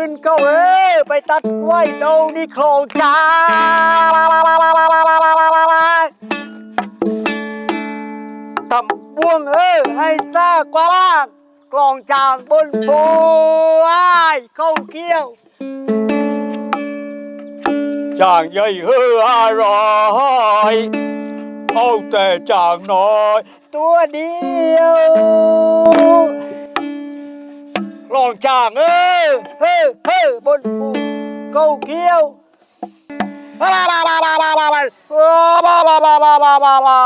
ขึ้นเก้เอ้ไปตัดกล้วยเดานี้คลองจ้าตำบ่วงเอ้ยให้ซากว่าล่างกลองจางบนปูอ้ายเข้าเกี้ยวจางใหญ่เฮืออร่อยเอาแต่จางน้อย ตัวเดียว กลองจางเออเฮ้เฮ้บนภูเข้าเกี้ยวลาลาลาลาลาลาลาลาลาลาลาลาลาลา